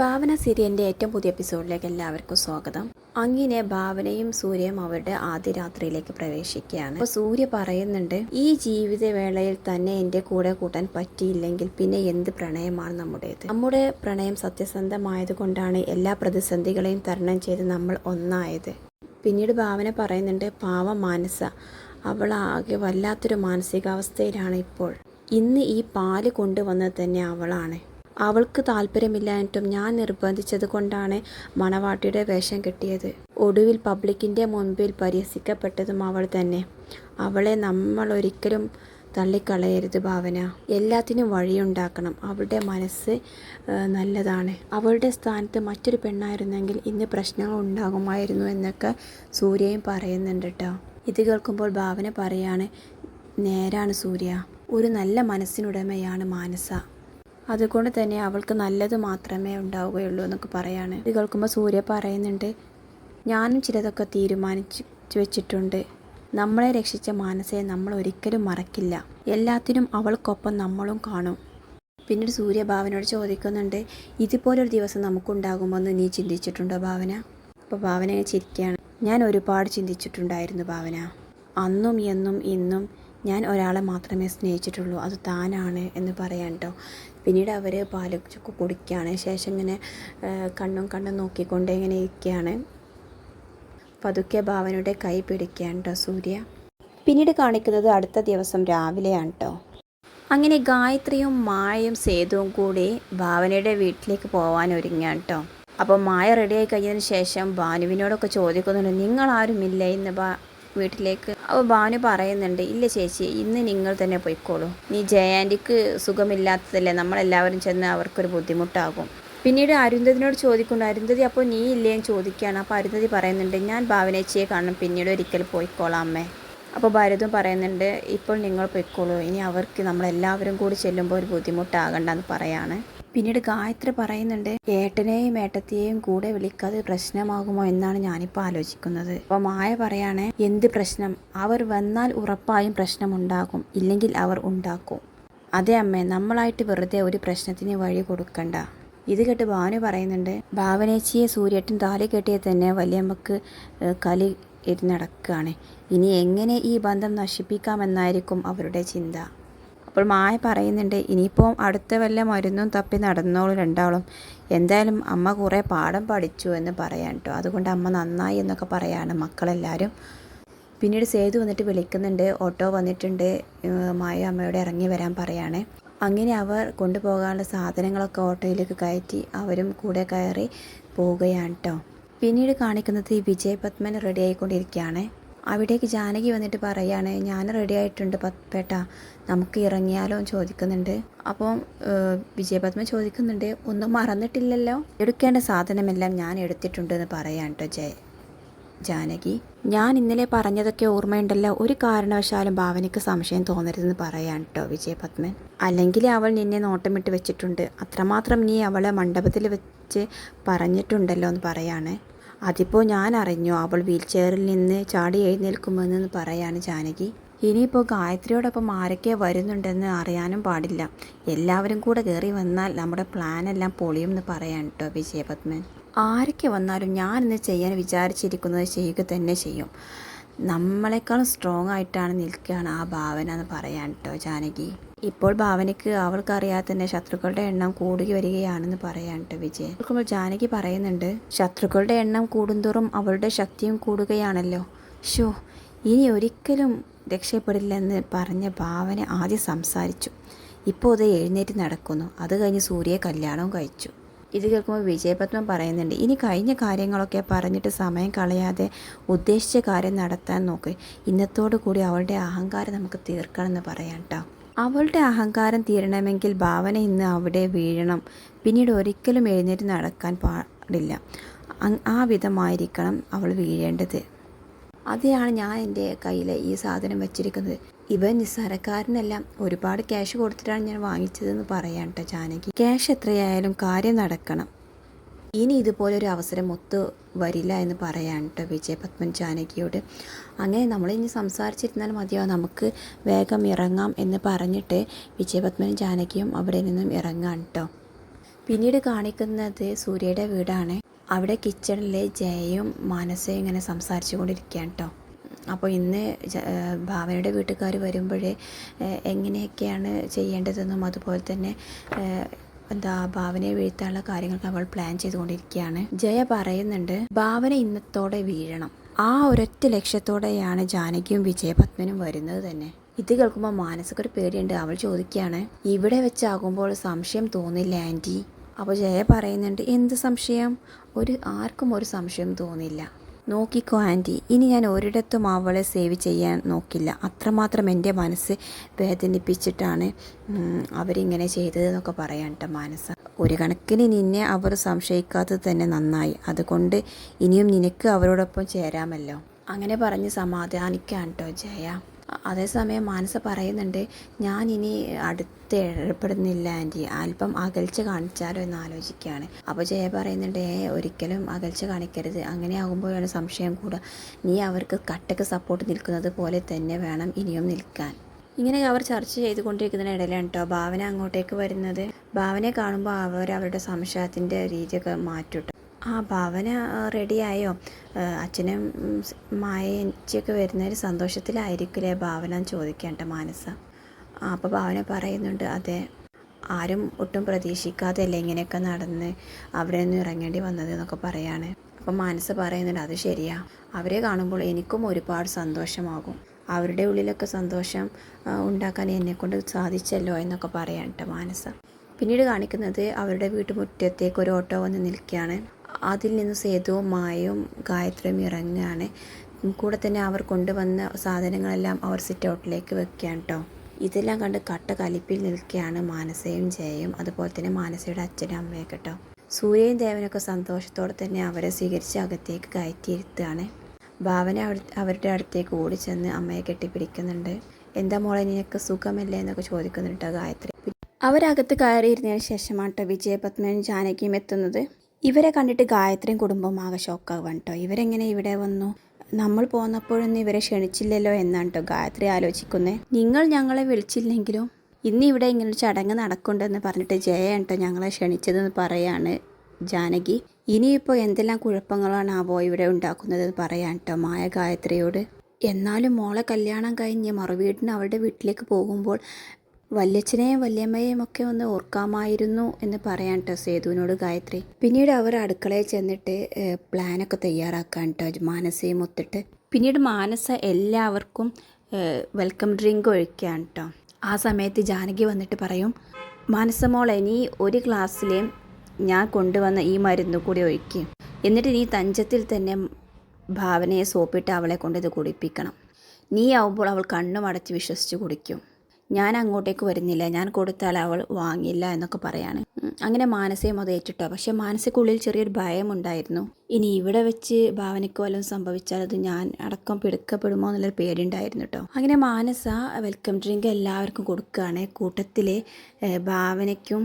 ഭാവന സീരിയലിന്റെ ഏറ്റവും പുതിയ എപ്പിസോഡിലേക്ക് എല്ലാവർക്കും സ്വാഗതം. അങ്ങനെ ഭാവനയും സൂര്യയും അവരുടെ ആദ്യ രാത്രിയിലേക്ക് പ്രവേശിക്കുകയാണ്. അപ്പോൾ സൂര്യ പറയുന്നുണ്ട് ഈ ജീവിതവേളയിൽ തന്നെ എന്റെ കൂടെ കൂട്ടാൻ പറ്റിയില്ലെങ്കിൽ പിന്നെ എന്ത് പ്രണയമാണ് നമ്മുടേത്? നമ്മുടെ പ്രണയം സത്യസന്ധമായത് കൊണ്ടാണ് എല്ലാ പ്രതിസന്ധികളെയും തരണം ചെയ്ത് നമ്മൾ ഒന്നായത്. പിന്നീട് ഭാവന പറയുന്നുണ്ട് പാവ മാനസ അവൾ ആകെ വല്ലാത്തൊരു മാനസികാവസ്ഥയിലാണ് ഇപ്പോൾ. ഇന്ന് ഈ പാൽ കൊണ്ടുവന്നത് തന്നെ അവളാണ്. അവൾക്ക് താല്പര്യമില്ലായിട്ടും ഞാൻ നിർബന്ധിച്ചത് കൊണ്ടാണ് മണവാട്ടിയുടെ വേഷം കിട്ടിയത്. ഒടുവിൽ പബ്ലിക്കിന്റെ മുൻപിൽ പരിഹസിക്കപ്പെട്ടതും അവൾ തന്നെ. അവളെ നമ്മൾ ഒരിക്കലും തള്ളിക്കളയരുത് ഭാവന. എല്ലാത്തിനും വഴിയുണ്ടാക്കണം. അവളുടെ മനസ്സ് നല്ലതാണ്. അവളുടെ സ്ഥാനത്ത് മറ്റൊരു പെണ്ണായിരുന്നെങ്കിൽ ഇന്ന് പ്രശ്നങ്ങൾ ഉണ്ടാകുമായിരുന്നു എന്നൊക്കെ സൂര്യയും പറയുന്നുണ്ട് കേട്ടോ ഇത് കേൾക്കുമ്പോൾ ഭാവന പറയാണ് നേരാണ് സൂര്യ. ഒരു നല്ല മനസ്സിനുടമയാണ് മാനസ. അതുകൊണ്ട് തന്നെ അവൾക്ക് നല്ലത് മാത്രമേ ഉണ്ടാവുകയുള്ളൂ എന്നൊക്കെ പറയാണ്. ഇത് കേൾക്കുമ്പോൾ സൂര്യ പറയുന്നുണ്ട് ഞാനും ചിലതൊക്കെ തീരുമാനിച്ചു വെച്ചിട്ടുണ്ട്. നമ്മളെ രക്ഷിച്ച മാനസയെ നമ്മൾ ഒരിക്കലും മറക്കില്ല. എല്ലാത്തിനും അവൾക്കൊപ്പം നമ്മളും കാണും. പിന്നീട് സൂര്യ ഭാവനയോട് ചോദിക്കുന്നുണ്ട് ഇതുപോലൊരു ദിവസം നമുക്കുണ്ടാകുമെന്ന് നീ ചിന്തിച്ചിട്ടുണ്ടോ ഭാവന? അപ്പോൾ ഭാവന ചിരിക്കുകയാണ് ഞാൻ ഒരുപാട് ചിന്തിച്ചിട്ടുണ്ടായിരുന്നു ഭാവന. അന്നും എന്നും ഇന്നും ഞാൻ ഒരാളെ മാത്രമേ സ്നേഹിച്ചിട്ടുള്ളൂ. അത് താനാണ് എന്ന് പറയാൻ കേട്ടോ പിന്നീട് അവർ പാൽ ചുക്ക് കുടിക്കുകയാണ് ശേഷം ഇങ്ങനെ കണ്ണും കണ്ണും നോക്കിക്കൊണ്ട് ഇങ്ങനെ ഇരിക്കുകയാണ് പതുക്കെ ഭാവനയുടെ കൈ പിടിക്കുകയാണ് കേട്ടോ സൂര്യ. പിന്നീട് കാണിക്കുന്നത് അടുത്ത ദിവസം രാവിലെയാണ് കേട്ടോ അങ്ങനെ ഗായത്രിയും മായയും സേതുവും കൂടി ഭാവനയുടെ വീട്ടിലേക്ക് പോകാൻ ഒരുങ്ങാണ് കേട്ടോ അപ്പോൾ മായ റെഡിയായി കഴിഞ്ഞതിന് ശേഷം ഭാനുവിനോടൊക്കെ ചോദിക്കുന്നുണ്ട് നിങ്ങൾ ആരുമില്ല ഇന്ന് വീട്ടിലേക്ക്. അപ്പോൾ ഭാനു പറയുന്നുണ്ട് ഇല്ല ചേച്ചി ഇന്ന് നിങ്ങൾ തന്നെ പോയിക്കോളൂ. നീ ജയാന്റിക്ക് സുഖമില്ലാത്തതല്ലേ? നമ്മളെല്ലാവരും ചെന്ന് അവർക്കൊരു ബുദ്ധിമുട്ടാകും. പിന്നീട് അരുന്ധതിനോട് ചോദിക്കുന്നു അരുന്ധതി അപ്പോൾ നീ ഇല്ലേ? എന്ന് ചോദിക്കുകയാണ്. അപ്പോൾ അരുന്ധതി പറയുന്നുണ്ട് ഞാൻ ഭാവനേച്ചിയെ കാണും പിന്നീട് ഒരിക്കൽ പോയിക്കോളാം അമ്മേ. അപ്പോൾ ഭരതും പറയുന്നുണ്ട് ഇപ്പോൾ നിങ്ങൾ പൊയ്ക്കോളൂ. ഇനി അവർക്ക് നമ്മളെല്ലാവരും കൂടി ചെല്ലുമ്പോൾ ഒരു ബുദ്ധിമുട്ടാകണ്ടെന്ന് പറയാണ്. പിന്നീട് ഗായത്രി പറയുന്നുണ്ട് ഏട്ടനെയും ഏട്ടത്തെയും കൂടെ വിളിക്കാതെ പ്രശ്നമാകുമോ എന്നാണ് ഞാനിപ്പോൾ ആലോചിക്കുന്നത്. അപ്പോൾ മായ പറയാണ് എന്ത് പ്രശ്നം? അവർ വന്നാൽ ഉറപ്പായും പ്രശ്നമുണ്ടാകും. ഇല്ലെങ്കിൽ അവർ ഉണ്ടാക്കും. അതെ അമ്മേ നമ്മളായിട്ട് വെറുതെ ഒരു പ്രശ്നത്തിന് വഴി കൊടുക്കണ്ട ഇത് കേട്ട് ഭാവന പറയുന്നുണ്ട് ഭാവനേച്ചിയെ സൂര്യട്ടൻ താലി കെട്ടിയെ തന്നെ വലിയമ്മക്ക് കലി ഇരുന്നടക്കുകയാണ് ഇനി എങ്ങനെ ഈ ബന്ധം നശിപ്പിക്കാമെന്നായിരിക്കും അവരുടെ ചിന്ത. അപ്പോൾ മായ പറയുന്നുണ്ട് ഇനിയിപ്പോൾ അടുത്ത വല്ല മരുന്നും തപ്പി നടന്നോളൂ രണ്ടാളും. എന്തായാലും അമ്മ കുറേ പാഠം പഠിച്ചു എന്ന് പറയാൻ കേട്ടോ അതുകൊണ്ട് അമ്മ നന്നായി എന്നൊക്കെ പറയാണ് മക്കളെല്ലാവരും പിന്നീട് സേതു വന്നിട്ട് വിളിക്കുന്നുണ്ട് ഓട്ടോ വന്നിട്ടുണ്ട് മായ അമ്മയോട് ഇറങ്ങി വരാൻ പറയാണ്. അങ്ങനെ അവർ കൊണ്ടുപോകാനുള്ള സാധനങ്ങളൊക്കെ ഓട്ടോയിലേക്ക് കയറ്റി അവരും കൂടെ കയറി പോവുകയാണ് കേട്ടോ പിന്നീട് കാണിക്കുന്നത് ഈ വിജയ് പത്മൻ റെഡി ആയിക്കൊണ്ടിരിക്കുകയാണ്. അവിടേക്ക് ജാനകി വന്നിട്ട് പറയാണ് ഞാൻ റെഡി ആയിട്ടുണ്ട് പേട്ട. നമുക്ക് ഇറങ്ങിയാലോ? എന്ന് ചോദിക്കുന്നുണ്ട്. അപ്പം വിജയപത്മ ചോദിക്കുന്നുണ്ട് ഒന്നും മറന്നിട്ടില്ലല്ലോ? എടുക്കേണ്ട സാധനമെല്ലാം ഞാൻ എടുത്തിട്ടുണ്ട് എന്ന് പറയാൻ കേട്ടോ ജയ ജാനകി. ഞാൻ ഇന്നലെ പറഞ്ഞതൊക്കെ ഓർമ്മയുണ്ടല്ലോ. ഒരു കാരണവശാലും ഭാവനയ്ക്ക് സംശയം തോന്നരുതെന്ന് പറയാൻ കേട്ടോ വിജയപത്മൻ. അല്ലെങ്കിൽ അവൾ നിന്നെ നോട്ടമിട്ട് വെച്ചിട്ടുണ്ട്. അത്രമാത്രം നീ അവളെ മണ്ഡപത്തിൽ വെച്ച് പറഞ്ഞിട്ടുണ്ടല്ലോ എന്ന് പറയാണ്. അതിപ്പോൾ ഞാൻ അറിഞ്ഞു അവൾ വീൽ ചെയറിൽ നിന്ന് ചാടി എഴുന്നേൽക്കുമെന്ന് പറയാണ് ജാനകി. ഇനിയിപ്പോൾ ഗായത്രിയോടൊപ്പം ആരൊക്കെ വരുന്നുണ്ടെന്ന് അറിയാനും പാടില്ല. എല്ലാവരും കൂടെ കയറി വന്നാൽ നമ്മുടെ പ്ലാനെല്ലാം പൊളിയും എന്ന് പറയാൻ കേട്ടോ വിജയപത്മൻ. ആരൊക്കെ വന്നാലും ഞാനിന്ന് ചെയ്യാൻ വിചാരിച്ചിരിക്കുന്നത് ചെയ്യുക തന്നെ ചെയ്യും. നമ്മളെക്കാളും സ്ട്രോങ് ആയിട്ടാണ് നിൽക്കുകയാണ് ആ ഭാവന എന്ന് പറയാൻ കേട്ടോ ജാനകി. ഇപ്പോൾ ഭാവനയ്ക്ക് അവൾക്കറിയാതെ തന്നെ ശത്രുക്കളുടെ എണ്ണം കൂടുകി വരികയാണെന്ന് പറയാൻ കേട്ടോ വിജയൻ. നോക്കുമ്പോൾ ജാനകി പറയുന്നുണ്ട് ശത്രുക്കളുടെ എണ്ണം കൂടുന്തോറും അവളുടെ ശക്തിയും കൂടുകയാണല്ലോ. ഷോ ഇനി ഒരിക്കലും രക്ഷപ്പെടില്ലെന്ന് പറഞ്ഞ ഭാവന ആദ്യം സംസാരിച്ചു. ഇപ്പോൾ അത് എഴുന്നേറ്റ് നടക്കുന്നു. അത് കഴിഞ്ഞ് സൂര്യയെ കല്യാണവും കഴിച്ചു. ഇത് കേൾക്കുമ്പോൾ വിജയപത്മം പറയുന്നുണ്ട് ഇനി കഴിഞ്ഞ കാര്യങ്ങളൊക്കെ പറഞ്ഞിട്ട് സമയം കളയാതെ ഉദ്ദേശിച്ച കാര്യം നടത്താൻ നോക്ക്. ഇന്നത്തോടു കൂടി അവളുടെ അഹങ്കാരം നമുക്ക് തീർക്കണമെന്ന് പറയാം കേട്ടോ അവളുടെ അഹങ്കാരം തീരണമെങ്കിൽ ഭാവന ഇന്ന് അവിടെ വീഴണം. പിന്നീട് ഒരിക്കലും എഴുന്നേറ്റ് നടക്കാൻ പാടില്ല. ആ വിധമായിരിക്കണം അവൾ വീഴേണ്ടത്. അതെയാണ് ഞാൻ എന്റെ കയ്യിൽ ഈ സാധനം വെച്ചിരിക്കുന്നത്. ഇവൻ നിസ്സാരക്കാരനല്ല. ഒരുപാട് ക്യാഷ് കൊടുത്തിട്ടാണ് ഞാൻ വാങ്ങിച്ചതെന്ന് പറയാൻ കേട്ടോ ജാനകി. ക്യാഷ് എത്രയായാലും കാര്യം നടക്കണം. ഇനി ഇതുപോലൊരു അവസരം ഒത്തു വരില്ല എന്ന് പറയാൻ കേട്ടോ വിജയപത്മൻ ജാനകിയോട്. അങ്ങനെ നമ്മളിനി സംസാരിച്ചിരുന്നാൽ മതിയോ? നമുക്ക് വേഗം ഇറങ്ങാം എന്ന് പറഞ്ഞിട്ട് വിജയപത്മനും ജാനകിയും അവിടെ നിന്നും ഇറങ്ങാൻ കേട്ടോ പിന്നീട് കാണിക്കുന്നത് സൂര്യയുടെ വീടാണ്. അവിടെ കിച്ചണിലെ ജയയും മാനസയും ഇങ്ങനെ സംസാരിച്ചു കൊണ്ടിരിക്കുകയാണ് കേട്ടോ അപ്പോൾ ഇന്ന് ഭാവനയുടെ വീട്ടുകാർ വരുമ്പോഴേ എങ്ങനെയൊക്കെയാണ് ചെയ്യേണ്ടതെന്നും അതുപോലെ തന്നെ എന്താ ഭാവനയെ വീഴ്ത്താനുള്ള കാര്യങ്ങൾക്ക് അവൾ പ്ലാൻ ചെയ്തുകൊണ്ടിരിക്കുകയാണ്. ജയ പറയുന്നുണ്ട് ഭാവന ഇന്നത്തോടെ വീഴണം. ആ ഒരൊറ്റ ലക്ഷ്യത്തോടെയാണ് ജാനകിയും വിജയപത്മനും വരുന്നത് തന്നെ. ഇത് കേൾക്കുമ്പോൾ മാനസിക ഒരു പേടിയുണ്ട്. അവൾ ചോദിക്കുകയാണ് ഇവിടെ വെച്ചാകുമ്പോൾ സംശയം തോന്നില്ല ആന്റി? അപ്പോൾ ജയ പറയുന്നുണ്ട് എന്ത് സംശയം? ഒരു ആർക്കും ഒരു സംശയം തോന്നില്ല. നോക്കിക്കോ ആന്റി. ഇനി ഞാൻ ഒരിടത്തും അവളെ സേവ് ചെയ്യാൻ നോക്കില്ല. അത്രമാത്രം എന്റെ മനസ്സ് വേദനിപ്പിച്ചിട്ടാണ് അവരിങ്ങനെ ചെയ്തതെന്നൊക്കെ പറയാൻ കേട്ടോ മാനസ. ഒരു കണക്കിന് നിന്നെ അവർ സംശയിക്കാത്തത് തന്നെ നന്നായി. അതുകൊണ്ട് ഇനിയും നിനക്ക് അവരോടൊപ്പം ചേരാമല്ലോ. അങ്ങനെ പറഞ്ഞ് സമാധാനിക്കാൻ കേട്ടോ ജയ. അതേസമയം മാനസ പറയുന്നുണ്ട് ഞാൻ ഇനി അടുത്ത് ഇടപെടുന്നില്ല ആന്റി. അല്പം അകൽച്ച കാണിച്ചാലോ എന്ന് ആലോചിക്കുകയാണ്. അപ്പോൾ ജയ പറയുന്നുണ്ട് "ഏ, ഒരിക്കലും അകൽച്ച കാണിക്കരുത്. അങ്ങനെ ആകുമ്പോഴാണ് സംശയം കൂടുക. നീ അവർക്ക് കട്ടക്ക് സപ്പോർട്ട് നിൽക്കുന്നത് പോലെ തന്നെ വേണം ഇനിയും നിൽക്കാൻ. ഇങ്ങനെ അവർ ചർച്ച ചെയ്തുകൊണ്ടിരിക്കുന്നതിനിടയിലാണ് കേട്ടോ ഭാവന അങ്ങോട്ടേക്ക് വരുന്നത്. ഭാവനയെ കാണുമ്പോൾ അവർ അവരുടെ സംശയത്തിന്റെ രീതിയൊക്കെ മാറ്റും ട്ടോ. ആ ഭാവന റെഡിയായോ? അച്ഛനും മായച്ചിയൊക്കെ വരുന്നൊരു സന്തോഷത്തിലായിരിക്കില്ലേ ഭാവന ട്ടോ മാനസ അപ്പോൾ ഭാവന പറയുന്നുണ്ട് അതെ ആരും ഒട്ടും പ്രതീക്ഷിക്കാതെയല്ലേ ഇങ്ങനെയൊക്കെ നടന്ന് അവിടെ നിന്ന് ഇറങ്ങേണ്ടി വന്നത് എന്നൊക്കെ പറയാണ്. അപ്പം മനസ്സ് പറയുന്നുണ്ട് അത് ശരിയാ. അവരെ കാണുമ്പോൾ എനിക്കും ഒരുപാട് സന്തോഷമാകും. അവരുടെ ഉള്ളിലൊക്കെ സന്തോഷം ഉണ്ടാക്കാൻ എന്നെക്കൊണ്ട് സാധിച്ചല്ലോ എന്നൊക്കെ പറയാൻ കേട്ടോ മാനസ പിന്നീട് കാണിക്കുന്നത് അവരുടെ വീട്ടുമുറ്റത്തേക്ക് ഒരു ഓട്ടോ വന്ന് നിൽക്കുകയാണ്. അതിൽ നിന്ന് സേതുവും മായയും ഗായത്രിയും ഇറങ്ങുകയാണ്. കൂടെ തന്നെ അവർ കൊണ്ടുവന്ന സാധനങ്ങളെല്ലാം അവർ സിറ്റ് ഔട്ടിലേക്ക് വെക്കുകയാണ് കേട്ടോ ഇതെല്ലാം കണ്ട് കട്ട കലിപ്പിൽ നിൽക്കുകയാണ് മാനസയും ജയയും. അതുപോലെ തന്നെ മാനസയുടെ അച്ഛനും അമ്മയൊക്കെ കേട്ടോ സൂര്യയും ദേവനൊക്കെ സന്തോഷത്തോടെ തന്നെ അവരെ സ്വീകരിച്ച് അകത്തേക്ക് കയറ്റിയിരുത്തുകയാണ്. ഭാവന അവ- അവരുടെ അടുത്തേക്ക് ഓടി ചെന്ന് അമ്മയെ കെട്ടിപ്പിടിക്കുന്നുണ്ട്. എന്താ മോളെ നിനക്ക് സുഖമല്ലേ? എന്നൊക്കെ ചോദിക്കുന്നുണ്ട് ഗായത്രി. അവരകത്ത് കയറിയിരുന്നതിന് ശേഷമാണ് വിജയപത്മനും ജാനകിയും എത്തുന്നത്. ഇവരെ കണ്ടിട്ട് ഗായത്രിയും കുടുംബവും ആകെ ഷോക്കാവാണ് കേട്ടോ ഇവരെങ്ങനെ ഇവിടെ വന്നു? നമ്മൾ പോന്നപ്പോഴൊന്നും ഇവരെ ക്ഷണിച്ചില്ലല്ലോ എന്നാണ് കേട്ടോ ഗായത്രി ആലോചിക്കുന്നത് നിങ്ങൾ ഞങ്ങളെ വിളിച്ചില്ലെങ്കിലും ഇന്ന് ഇവിടെ ഇങ്ങനെ ഒരു ചടങ്ങ് നടക്കുന്നുണ്ടെന്ന് പറഞ്ഞിട്ട് ജയ കേട്ടോ ഞങ്ങളെ ക്ഷണിച്ചതെന്ന് പറയാണ് ജാനകി. ഇനിയിപ്പോൾ എന്തെല്ലാം കുഴപ്പങ്ങളാണ് കുഴപ്പങ്ങളാണാവോ ഇവിടെ ഉണ്ടാക്കുന്നതെന്ന് പറയാൻ കേട്ടോ മായ ഗായത്രിയോട്. എന്നാലും മോളെ കല്യാണം കഴിഞ്ഞ് മറുവീടിന് അവളുടെ വീട്ടിലേക്ക് പോകുമ്പോൾ വല്യച്ഛനെയും വല്യമ്മയെയും ഒക്കെ ഒന്ന് ഓർക്കാമായിരുന്നു എന്ന് പറയാൻ കേട്ടോ സേതുവിനോട് ഗായത്രി. പിന്നീട് അവർ അടുക്കളയിൽ ചെന്നിട്ട് പ്ലാനൊക്കെ തയ്യാറാക്കാൻ കേട്ടോ മാനസയും ഒത്തിട്ട്. പിന്നീട് മാനസ എല്ലാവർക്കും വെൽക്കം ഡ്രിങ്ക് ഒഴിക്കാൻ കേട്ടോ ആ സമയത്ത് ജാനകി വന്നിട്ട് പറയും മാനസമോളെ നീ ഒരു ഗ്ലാസ്സിലെയും ഞാൻ കൊണ്ടുവന്ന ഈ മരുന്ന് കൂടി ഒഴിക്കും. എന്നിട്ട് നീ തഞ്ചത്തിൽ തന്നെ ഭാവനയെ സോപ്പിട്ട് അവളെ കൊണ്ട് ഇത് കുടിപ്പിക്കണം. നീ ആവുമ്പോൾ അവൾ കണ്ണും അടച്ച് വിശ്വസിച്ച് കുടിക്കും. ഞാൻ അങ്ങോട്ടേക്ക് വരുന്നില്ല. ഞാൻ കൊടുത്താൽ അവൾ വാങ്ങില്ല എന്നൊക്കെ പറയാണ്. അങ്ങനെ മാനസയും അത് ഏറ്റിട്ടോ. പക്ഷെ മാനസിക്കുള്ളിൽ ചെറിയൊരു ഭയം ഉണ്ടായിരുന്നു ഇനി ഇവിടെ വെച്ച് ഭാവനയ്ക്ക് വല്ലതും സംഭവിച്ചാൽ അത് ഞാൻ അടക്കം പിടുക്കപ്പെടുമോ എന്നുള്ളൊരു പേടിയുണ്ടായിരുന്നു കേട്ടോ അങ്ങനെ മാനസ വെൽക്കം ഡ്രിങ്ക് എല്ലാവർക്കും കൊടുക്കുകയാണ്. കൂട്ടത്തിൽ ഭാവനയ്ക്കും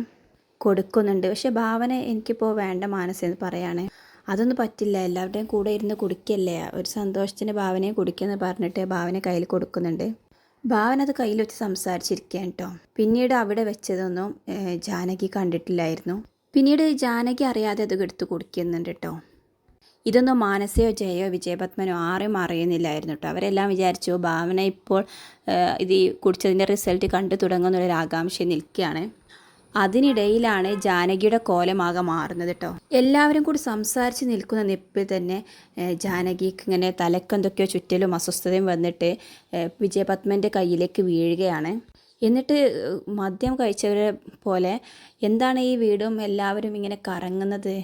കൊടുക്കുന്നുണ്ട്. പക്ഷെ ഭാവന എനിക്കിപ്പോൾ വേണ്ട മാനസ എന്ന് പറയാണ്. അതൊന്നും പറ്റില്ല. എല്ലാവരുടെയും കൂടെ ഇരുന്ന് കുടിക്കല്ലേ? ഒരു സന്തോഷത്തിന് ഭാവനയെ കുടിക്കുമെന്ന് പറഞ്ഞിട്ട് ഭാവന കയ്യിൽ കൊടുക്കുന്നുണ്ട്. ഭാവന അത് കയ്യിൽ വെച്ച് സംസാരിച്ചിരിക്കുകയാണ് കേട്ടോ. പിന്നീട് അവിടെ വെച്ചതൊന്നും ജാനകി കണ്ടിട്ടില്ലായിരുന്നു. പിന്നീട് ജാനകി അറിയാതെ അത് എടുത്തു കുടിക്കുന്നുണ്ട് കേട്ടോ. ഇതൊന്നും മാനസയോ ജയോ വിജയപത്മനോ ആരും അറിയുന്നില്ലായിരുന്നു കേട്ടോ. അവരെല്ലാം വിചാരിച്ചു ഭാവന ഇപ്പോൾ ഇത് കുടിച്ചതിന്റെ റിസൾട്ട് കണ്ടു തുടങ്ങുന്നുള്ളൊരു ആകാംക്ഷ നിൽക്കുകയാണ്. അതിനിടയിലാണ് ജാനകിയുടെ കോലമാകെ മാറുന്നത് കേട്ടോ എല്ലാവരും കൂടി സംസാരിച്ച് നിൽക്കുന്ന നിപ്പിൽ തന്നെ ജാനകിക്ക് ഇങ്ങനെ തലക്കെന്തൊക്കെയോ ചുറ്റലും അസ്വസ്ഥതയും വന്നിട്ട് വിജയപത്മന്റെ കയ്യിലേക്ക് വീഴുകയാണ്. എന്നിട്ട് മദ്യം കഴിച്ചവരെ പോലെ എന്താണ് ഈ വീടും എല്ലാവരും ഇങ്ങനെ കറങ്ങുന്നത്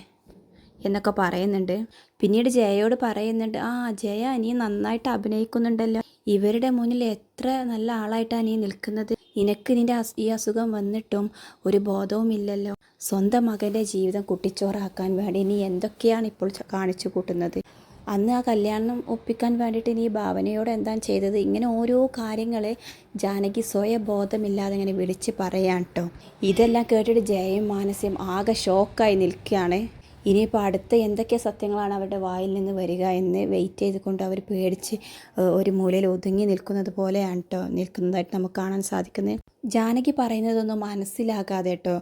എന്നൊക്കെ പറയുന്നുണ്ട്. പിന്നീട് ജയയോട് പറയുന്നുണ്ട് ആ ജയ നീ നന്നായിട്ട് അഭിനയിക്കുന്നുണ്ടല്ലോ. ഇവരുടെ മുന്നിൽ എത്ര നല്ല ആളായിട്ടാണ് നീ നിൽക്കുന്നത്. നിനക്ക് അസ്- ഈ അസുഖം വന്നിട്ടും ഒരു ബോധവുമില്ലല്ലോ. സ്വന്തം മകന്റെ ജീവിതം കുട്ടിച്ചോറാക്കാൻ വേണ്ടി നീ എന്തൊക്കെയാണ് ഇപ്പോൾ കാണിച്ചു കൂട്ടുന്നത്? അന്ന് ആ കല്യാണം ഒപ്പിക്കാൻ വേണ്ടിയിട്ട് നീ ഭാവനയോട് എന്താണ് ചെയ്തത്? ഇങ്ങനെ ഓരോ കാര്യങ്ങൾ ജാനകി സ്വയബോധമില്ലാതെ ഇങ്ങനെ വിളിച്ച് പറയാൻ കേട്ടോ ഇതെല്ലാം കേട്ടിട്ട് ജയയും മാനസ്യം ആകെ ഷോക്കായി നിൽക്കുകയാണ്. ഇനിയിപ്പോൾ അടുത്ത എന്തൊക്കെ സത്യങ്ങളാണ് അവരുടെ വായിൽ നിന്ന് വരിക എന്ന് വെയിറ്റ് ചെയ്തുകൊണ്ട് അവർ പേടിച്ച് ഒരു മൂലയിൽ ഒതുങ്ങി നിൽക്കുന്നത് പോലെയാണ് കേട്ടോ നിൽക്കുന്നതായിട്ട് നമുക്ക് കാണാൻ സാധിക്കുന്നത്. ജാനകി പറയുന്നതൊന്നും മനസ്സിലാകാതെ കേട്ടോ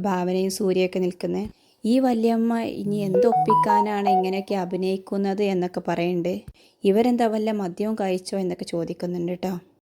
ഭാവനയും സൂര്യയൊക്കെ നിൽക്കുന്നത് ഈ വല്യമ്മ ഇനി എന്തൊപ്പിക്കാനാണ് ഇങ്ങനെയൊക്കെ അഭിനയിക്കുന്നത് എന്നൊക്കെ പറയുന്നുണ്ട് ഇവരെന്താ വല്ല മദ്യവും കഴിച്ചോ എന്നൊക്കെ ചോദിക്കുന്നുണ്ട് കേട്ടോ